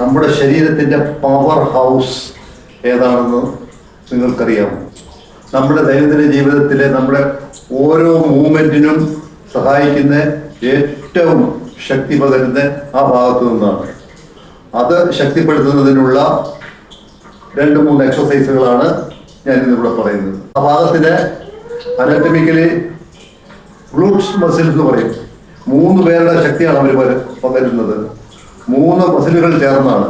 നമ്മുടെ ശരീരത്തിന്റെ power house ഏതാണെന്ന് നിങ്ങൾക്കറിയാം നമ്മുടെ ദൈനംദിന ജീവിതത്തിലെ നമ്മുടെ ഓരോ മൂവ്മെന്റിനും സഹായിക്കുന്ന ഏറ്റവും ശക്തി പകരുന്ന ആ ഭാഗത്തു നിന്നാണ്. അത് ശക്തിപ്പെടുത്തുന്നതിനുള്ള രണ്ട് മൂന്ന് എക്സസൈസുകളാണ് ഞാൻ ഇന്നിവിടെ പറയുന്നത്. ആ ഭാഗത്തിന് അനറ്റമിക്കലി ഗ്ലൂട്ട്സ് മസിൽ എന്ന് പറയും. മൂന്ന് പേരുടെ ശക്തിയാണ് അവർ പകരുന്നത്. മൂന്ന് പ്രസിലുകൾ ചേർന്നാണ്.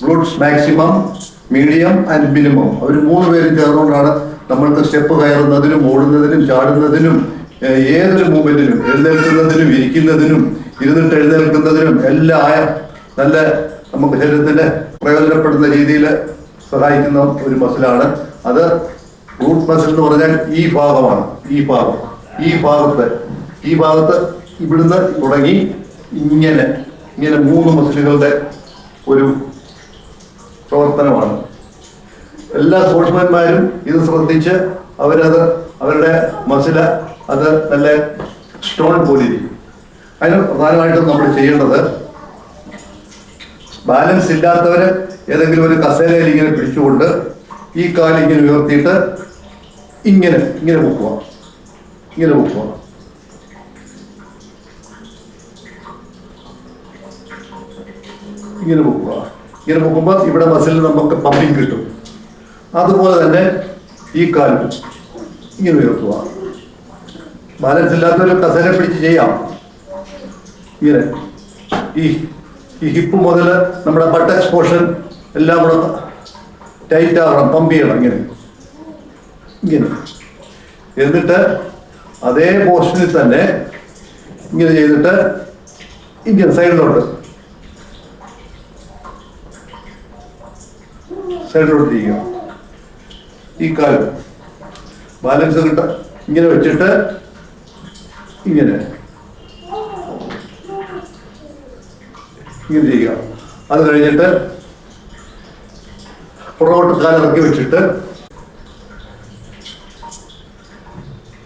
Glutes maximum medium and minimum അവർ മൂന്ന് പേരും ചേർന്നുകൊണ്ടാണ് നമ്മൾക്ക് സ്റ്റെപ്പ് കയറുന്നതിനും ഓടുന്നതിനും ചാടുന്നതിനും ഏതൊരു മൂവ്മെന്റിനും എഴുന്നേൽക്കുന്നതിനും ഇരിക്കുന്നതിനും ഇരുന്നിട്ട് എഴുന്നേൽക്കുന്നതിനും എല്ലാം നല്ല നമുക്ക് ശരീരത്തിന് പ്രയോജനപ്പെടുന്ന രീതിയിൽ സഹായിക്കുന്ന ഒരു മസിലാണ് അത് റൂട്ട് മസിൽ എന്ന് പറഞ്ഞാൽ ഈ ഭാഗമാണ്. ഈ ഭാഗം. ഈ ഭാഗത്ത് ഈ ഭാഗത്ത് ഇവിടുന്ന് തുടങ്ങി ഇങ്ങനെ. ഇങ്ങനെ മൂന്ന് മസിലുകളുടെ ഒരു പ്രവർത്തനമാണ്. എല്ലാ സ്പോർട്സ്മാൻമാരും ഇത് ശ്രദ്ധിച്ച് അവരത് അവരുടെ മസില അത് നല്ല സ്റ്റോൺ പോലെ ഇരിക്കും. അതിന് പ്രധാനമായിട്ടും നമ്മൾ ചെയ്യേണ്ടത് ബാലൻസ് ഇല്ലാത്തവർ ഏതെങ്കിലും ഒരു കസേരയിൽ ഇങ്ങനെ പിടിച്ചുകൊണ്ട് ഈ കാലിങ്ങനെ ഉയർത്തിയിട്ട് ഇങ്ങനെ ഇങ്ങനെ പൊക്കുക ഇങ്ങനെ പൊക്കുക ഇങ്ങനെ പോകുക ഇങ്ങനെ പോകുമ്പോൾ ഇവിടെ മസിൽ നമുക്ക് പമ്പിങ് കിട്ടും. അതുപോലെ തന്നെ ഈ കാലും ഇങ്ങനെ ഉയർത്തുക. ബാലൻസ് ഇല്ലാത്തൊരു കസേര പിടിച്ച് ചെയ്യാം. ഇങ്ങനെ. ഈ ഈ ഹിപ്പ് മുതൽ നമ്മുടെ ബട്ട് എക്സ്പോഷൻ എല്ലാം കൂടെ ടൈറ്റ് ആവണം പമ്പ് ചെയ്യണം ഇങ്ങനെ. ഇങ്ങനെ. എന്നിട്ട് അതേ പോർഷനിൽ തന്നെ ഇങ്ങനെ ചെയ്തിട്ട് ഇങ്ങനെ സൈഡിലോട്ട് സൈഡിലോട്ട് ചെയ്യുക. ഈ കാലം ബാലൻസ് കിട്ട ഇങ്ങനെ വെച്ചിട്ട് ഇങ്ങനെ. ഇങ്ങനെ ചെയ്യുക. അത് കഴിഞ്ഞിട്ട് പുറകോട്ട് കാലിറക്കി വെച്ചിട്ട്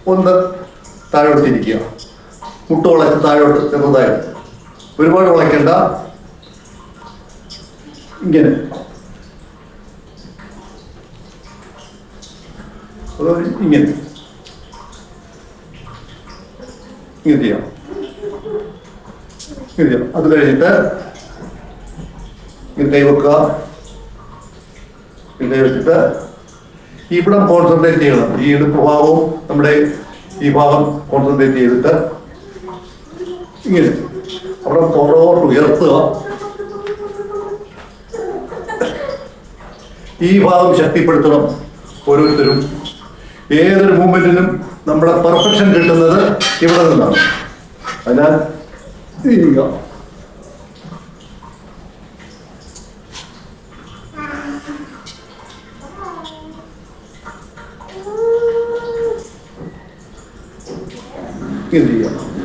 ഒന്ന് താഴോട്ട് ഇരിക്കുക. മുട്ട് വളച്ച് താഴോട്ട് ചെറുതായിട്ട്. ഒരുപാട് വളയ്ക്കണ്ട. ഇങ്ങനെ. ഇങ്ങനെ. ഇങ്ങനെ ചെയ്യാം. ഇങ്ങനെ ചെയ്യാം. അത് കഴിഞ്ഞിട്ട് ഇങ്ങനെ കൈ വെക്കുക. ഇങ്ങനെ കൈ വെച്ചിട്ട് ഇവിടെ കോൺസെൻട്രേറ്റ് ചെയ്യണം. ഈ ഇടുപ്പ് ഭാഗവും നമ്മുടെ ഈ ഭാഗം കോൺസെൻട്രേറ്റ് ചെയ്തിട്ട് ഇങ്ങനെ. അവിടെ പുറകോട്ട് ഉയർത്തുക. ഈ ഭാഗം ശക്തിപ്പെടുത്തണം. ഓരോരുത്തരും ഏതൊരു മൂവ്മെന്റിനും നമ്മുടെ പെർഫെക്ഷൻ കിട്ടുന്നത് ഇവിടെ നിന്നാണ്. അതിനാൽ ഇങ്ങനെ ചെയ്യാം